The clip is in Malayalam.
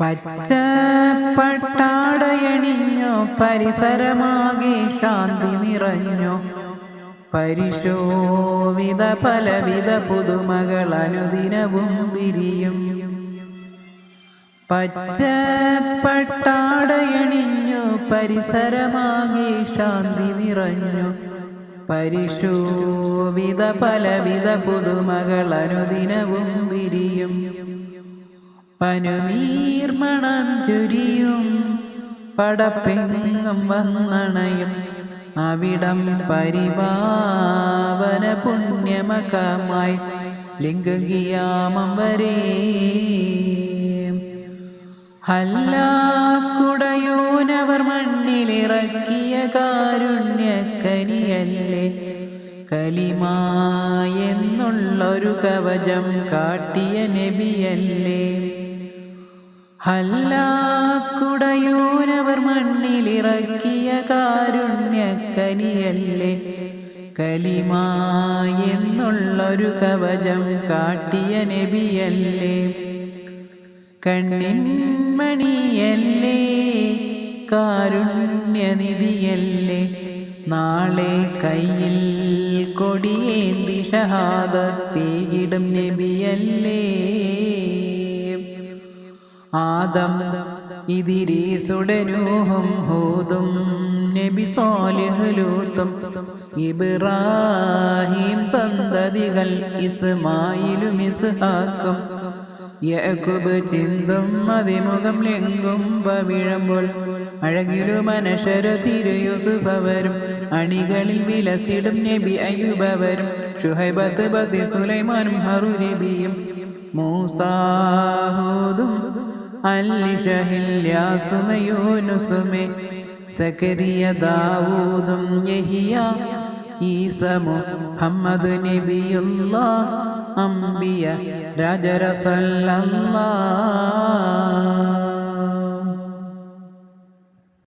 പച്ച പരിസരമാകെ ശാന്തി നിറഞ്ഞോ. പരിശോവിത പലവിധ പുതുമകൾ അനുദിനവും വിരിയും. പച്ച പട്ടാടയണിഞ്ഞു പരിസരമാകെ ശാന്തി നിറഞ്ഞു. പരിശോവിത പലവിധ പുതുമകൾ അനുദിനവും വിരിയും. പനുനീർമണം ചുരിയും. പടപ്പെങ്ങും വന്നണയും. അവിടം പരിപാവന പുണ്യമകമായി. ലിംഗിയാമം വരെ. ഹല്ലാക്കുടയോനവർ മണ്ണിലിറക്കിയ കാരുണ്യക്കനിയല്ലേ. കലിമായെന്നുള്ളൊരു കവചം കാട്ടിയ നബിയല്ലേ. ഹല്ലാക്കുടയോനവർ മണ്ണിലിറക്കിയ കാരുണ്യക്കനിയല്ലേ? കലിമായെന്നുള്ളൊരു കവചം കാട്ടിയ നബിയല്ലേ? കണ്ണിൻ മണിയല്ലേ കാരുണ്യനിധിയല്ലേ? നാളെ കയ്യിൽ കൊടിയേന്തി ഷഹാദത്തേകിടും നബിയല്ലേ? ആദം ഇതിരീസുടനൂഹും ഹൂതും നബി സോലിഹലൂത്തും ഇബ്രാഹിം സന്തതികൾ ഇസ്മായിലും ഇസ്ഹാക്കും യഅ്കൂബ് ചിന്തും അതിമുഖം ലെങ്കും പവിഴമ്പോൾ മനശര തിരുയുസുഭവരും അണികളിൽ വിലസിടും നബി അയ്യുബവരും ഷുഹൈബത്ത് ബത്തി സുലൈമാനും ഹറു നബിയും മൂസാഹൂദും അല്ലിഷഹില്യാസുമയൂനുസുമെ സക്കരിയ ദാവൂദും യഹിയ ഈസ മുഹമ്മദ് നബിയുള്ള അംബിയ രാജരസല്ല